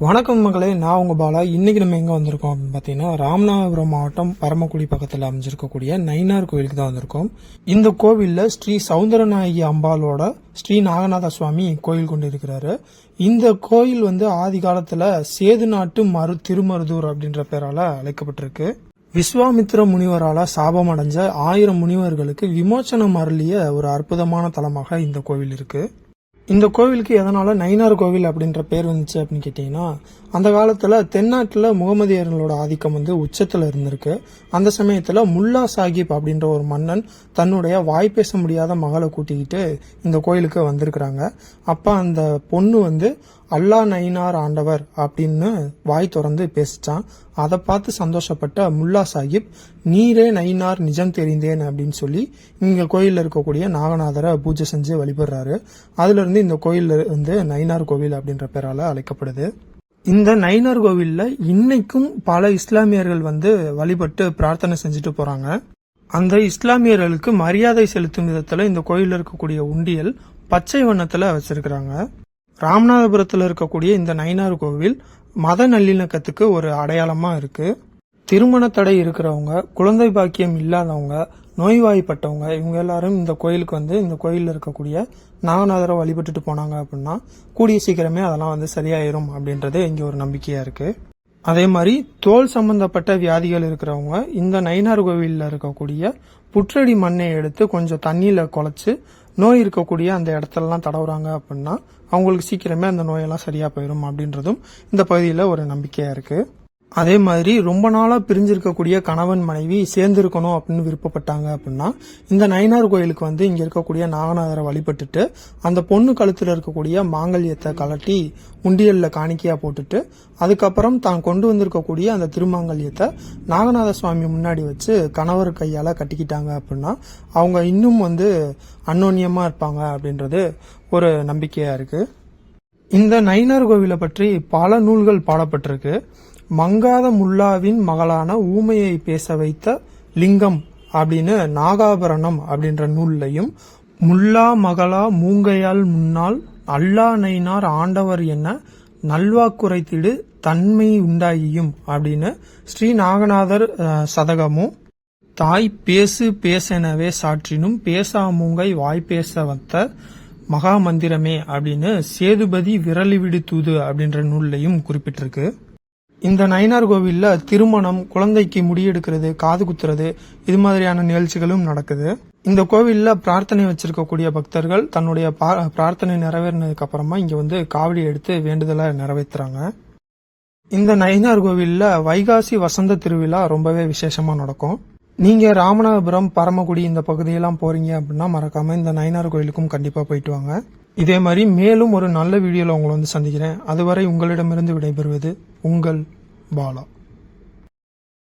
வணக்கம் மகளே நான் உங்கள் பாலா. இன்றைக்கி நம்ம எங்கே வந்திருக்கோம் அப்படின்னு பார்த்தீங்கன்னா ராமநாதபுரம் மாவட்டம் பரமக்குடி பக்கத்தில் அமைஞ்சிருக்கக்கூடிய நைனார் கோயிலுக்கு தான் வந்திருக்கோம். இந்த கோவிலில் ஸ்ரீ சௌந்தரநாயகி அம்பாலோட ஸ்ரீ நாகநாத சுவாமி கோயில் கொண்டு இருக்கிறாரு. இந்த கோயில் வந்து ஆதி காலத்தில் சேது நாட்டு மறு திருமருதூர் அப்படின்ற பெயரால் அழைக்கப்பட்டிருக்கு. விஸ்வாமித்திர முனிவரால் சாபம் அடைஞ்ச ஆயிரம் முனிவர்களுக்கு விமோச்சனம் அருளிய ஒரு அற்புதமான தலமாக இந்த கோவில் இருக்குது இந்த கோவிலுக்கு எதனால் நயினார் கோவில் அப்படின்ற பேர் வந்துச்சு அப்படின்னு கேட்டிங்கன்னா அந்த காலத்தில் தென்னாட்டில் முகமதியர்களோட ஆதிக்கம் வந்து உச்சத்தில் இருந்திருக்கு. அந்த சமயத்தில் முல்லா சாஹிப் அப்படின்ற ஒரு மன்னன் தன்னுடைய வாய் பேச முடியாத மகளை கூட்டிக்கிட்டு இந்த கோயிலுக்கு வந்திருக்கிறாங்க. அப்போ அந்த பொண்ணு வந்து அல்லா நயினார் ஆண்டவர் அப்படின்னு வாய் திறந்து பேசிச்சான். அதை பார்த்து சந்தோஷப்பட்ட முல்லா சாஹிப் நீரே நயினார் நிஜம் தெரிந்தேன் அப்படின்னு சொல்லி இங்கே கோயிலில் இருக்கக்கூடிய நாகநாதரை பூஜை செஞ்சு வழிபடுறாரு. அதுலேருந்து இந்த கோயில் வந்து நயினார் கோவில் அப்படின்ற பெயரால் அழைக்கப்படுது. இந்த நயினார் கோவிலில் இன்னைக்கும் பல இஸ்லாமியர்கள் வந்து வழிபட்டு பிரார்த்தனை செஞ்சுட்டு போகிறாங்க அந்த இஸ்லாமியர்களுக்கு மரியாதை செலுத்தும் விதத்தில் இந்த கோயிலில் இருக்கக்கூடிய உண்டியல் பச்சை வண்ணத்தில் வச்சிருக்கிறாங்க. ராமநாதபுரத்தில் இருக்கக்கூடிய இந்த நயினார் கோவில் மத நல்லிணக்கத்துக்கு ஒரு அடையாளமாக இருக்கு. திருமண தடை இருக்கிறவங்க குழந்தை பாக்கியம் இல்லாதவங்க நோய்வாய்ப்பட்டவங்க இவங்க எல்லாரும் இந்த கோயிலுக்கு வந்து இந்த கோயிலில் இருக்கக்கூடிய நாகநாதரை வழிபட்டுட்டு போனாங்க அப்படின்னா கூடிய சீக்கிரமே அதெல்லாம் வந்து சரியாயிரும் அப்படின்றது இங்கே ஒரு நம்பிக்கையா இருக்கு. அதே மாதிரி தோல் சம்பந்தப்பட்ட வியாதிகள் இருக்கிறவங்க இந்த நயினார் கோவிலில் இருக்கக்கூடிய புற்றடி மண்ணை எடுத்து கொஞ்சம் தண்ணியில் குழச்சி நோய் இருக்கக்கூடிய அந்த இடத்துலலாம் தடவுறாங்க அப்படின்னா அவங்களுக்கு சீக்கிரமே அந்த நோயெல்லாம் சரியாக போயிடும் அப்படின்றதும் இந்த பகுதியில் ஒரு நம்பிக்கையாக இருக்குது அதே மாதிரி ரொம்ப நாளாக பிரிஞ்சிருக்கக்கூடிய கணவன் மனைவி சேர்ந்திருக்கணும் அப்படின்னு விருப்பப்பட்டாங்க அப்படின்னா இந்த நயினார் கோயிலுக்கு வந்து இங்கே இருக்கக்கூடிய நாகநாதரை வழிபட்டுட்டு அந்த பொண்ணு கழுத்தில் இருக்கக்கூடிய மாங்கல்யத்தை கலட்டி உண்டியலில் காணிக்கையாக போட்டுட்டு அதுக்கப்புறம் தான் கொண்டு வந்திருக்கக்கூடிய அந்த திருமாங்கல்யத்தை நாகநாத சுவாமி முன்னாடி வச்சு கணவர் கையால் கட்டிக்கிட்டாங்க அப்படின்னா அவங்க இன்னும் வந்து அன்னோன்யமாக இருப்பாங்க அப்படின்றது ஒரு நம்பிக்கையாக இருக்குது இந்த நயினார் கோவிலை பற்றி பல நூல்கள் பாடப்பட்டிருக்கு. மங்காத முல்லாவின் மகளான ஊமையை பேச வைத்த லிங்கம் அப்படின்னு நாகாபரணம் அப்படின்ற நூல்லையும் முல்லா மகளா மூங்கையால் முன்னால் அல்லா நயினார் ஆண்டவர் என்ன நல்வாக்குரைத்திடு தன்மை உண்டாகியும் அப்படின்னு ஸ்ரீ நாகநாதர் சதகமும் தாய் பேசு பேசெனவே சாற்றினும் பேசாமூங்கை வாய் பேச வத்த மகா மந்திரமே அப்படின்னு சேதுபதி விரலிவிடு தூது அப்படின்ற நூல்லையும் குறிப்பிட்டிருக்கு. இந்த நயினார் கோவில்ல திருமணம் குழந்தைக்கு முடியெடுக்கிறது காது குத்துறது இது மாதிரியான நிகழ்ச்சிகளும் நடக்குது. இந்த கோவில்ல பிரார்த்தனை வச்சிருக்கக்கூடிய பக்தர்கள் தன்னுடைய பிரார்த்தனை நிறைவேறினதுக்கு அப்புறமா இங்க வந்து காவடி எடுத்து வேண்டுதலை நிறைவேற்றுறாங்க இந்த நயினார் கோவிலில் வைகாசி வசந்த திருவிழா ரொம்பவே விசேஷமா நடக்கும். நீங்கள் ராமநாதபுரம் பரமக்குடி இந்த பகுதியெல்லாம் போகிறீங்க அப்படின்னா மறக்காமல் இந்த நயனார் கோயிலுக்கும் கண்டிப்பாக போயிட்டு வாங்க. இதே மாதிரி மேலும் ஒரு நல்ல வீடியோவில் உங்களை வந்து சந்திக்கிறேன். அதுவரை உங்களிடமிருந்து விடைபெறுவது உங்கள் பாலா.